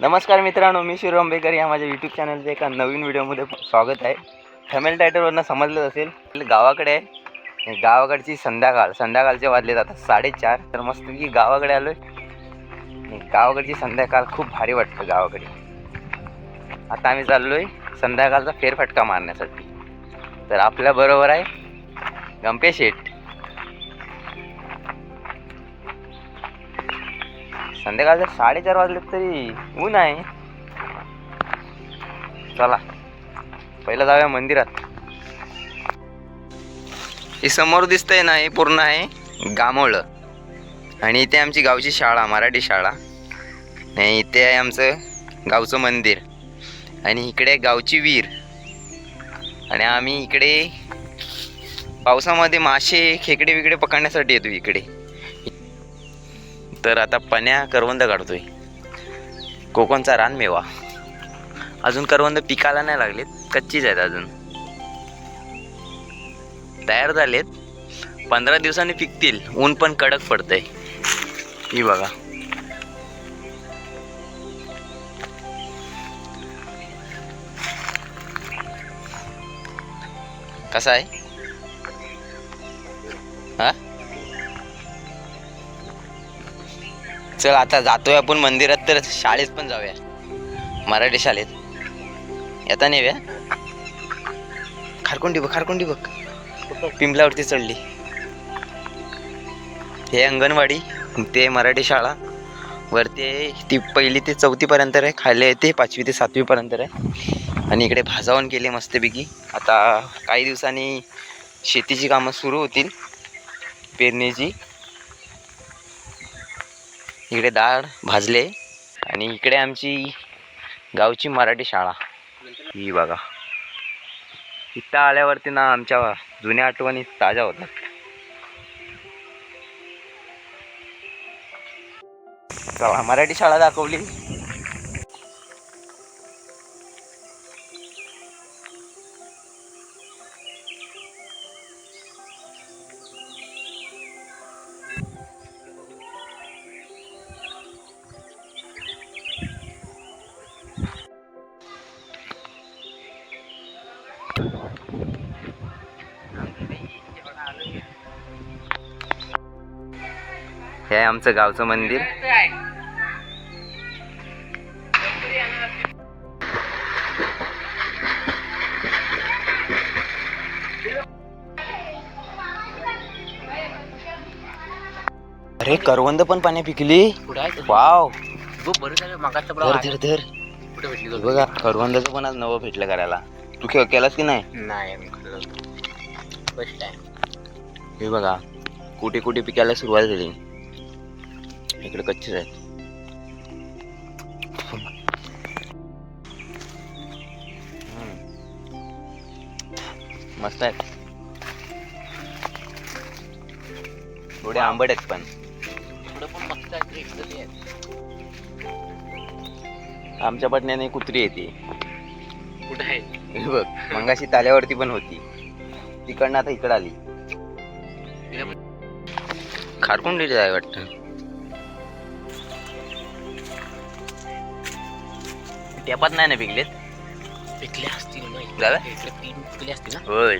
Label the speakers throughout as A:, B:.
A: नमस्कार मित्रांनो मी शिवराम आंबेकर या माझ्या यूट्यूब चॅनलच्या एका नवीन व्हिडिओमध्ये स्वागत आहे. फॅमिली टायटलवरनं समजलंच असेल गावाकडे आहे. गावाकडची संध्याकाळ संध्याकाळचे वाजले जातात साडेचार. तर मस्तपैकी गावाकडे आलो आहे गावाकडची संध्याकाळ खूप भारी वाटतं गावाकडे. आता आम्ही चाललो आहे संध्याकाळचा फेरफटका मारण्यासाठी. तर आपल्याबरोबर आहे गंपे संध्याकाळचे साडेचार वाजले तरी ऊन आहे. चला पहिलं जाऊया मंदिरात. हे समोर दिसतंय ना हे पूर्ण आहे गामोळं. आणि इथे आमची गावची शाळा मराठी शाळा. आणि इथे आहे आमचं गावचं मंदिर. आणि इकडे गावची विहीर. आणि आम्ही इकडे पावसामध्ये मासे खेकडे विकडे पकडण्यासाठी येतो इकडे. तर आता पण्या करवंद काढतोय. कोकणचा रानमेवा अजून करवंद पिकाला नाही लागलेत कच्चीच आहेत अजून. तयार झालेत. पंधरा दिवसांनी पिकतील ऊन पण कडक पडतंय. ही बघा. कसा आहे? हा? चल आता जातोय आपण मंदिरात तर शाळेत पण जाऊया. मराठी शाळेत. येता नाही खारकुंडी खारकोंडी बघ खारकोंडी बघ. पिंपलावरती चढली. हे अंगणवाडी ते मराठी शाळा. वरती आहे ती पहिली ते चौथीपर्यंत आहे खाली आहे ते पाचवी ते सातवीपर्यंत आहे आणि इकडे भाजावून केले मस्तपैकी. आता काही दिवसांनी शेतीची कामं सुरू होतील. पेरणीची. इकडे डाळ भाजले आणि इकडे आमची गावची मराठी शाळा. ही बघा. इथं आल्यावरती ना आमच्या जुन्या आठवणी ताज्या होतात. चला मराठी शाळा दाखवली. हे आहे आमचं गावचं मंदिर. अरे करवंद पण पाणी पिकली? वाव. धर धर धर. बघा करवंदाचं पण आज नवं भेटलं करायला. तू खेळ केलास की नाही?
B: नाही फर्स्ट टाइम
A: हे बघा कुठे कुठे पिकायला सुरुवात झाली. इकडे कच्चेच आहेत. मस्त आहेत. थोडे आंबट आहेत पण.
B: मस्त.
A: आमच्या पटण्याने कुत्री येते
B: कुठं आहे?
A: बघ मंगाशी ताल्यावरती पण होती. तिकडनं आता इकडं आली. खारकुंडीच आहे वाटतं. टेपात नाही ना पिकलेत
B: पिकले असतील ना.
A: झालं?
B: इकडे तीन पिकले असतील ना.
A: होय.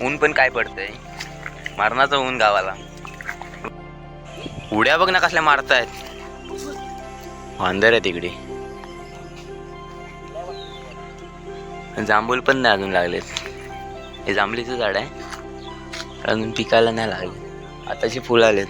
A: ऊन पण काय पडतंय? मारणाचं ऊन गावाला. उड्या बघ ना कसल्या मारतायत. वांदर आहे तिकडे. जांभूल पण नाही अजून लागलेत. हे जांभळीचं झाड आहे. अजून पिकायला नाही लागले. आताची फुलं आलेत.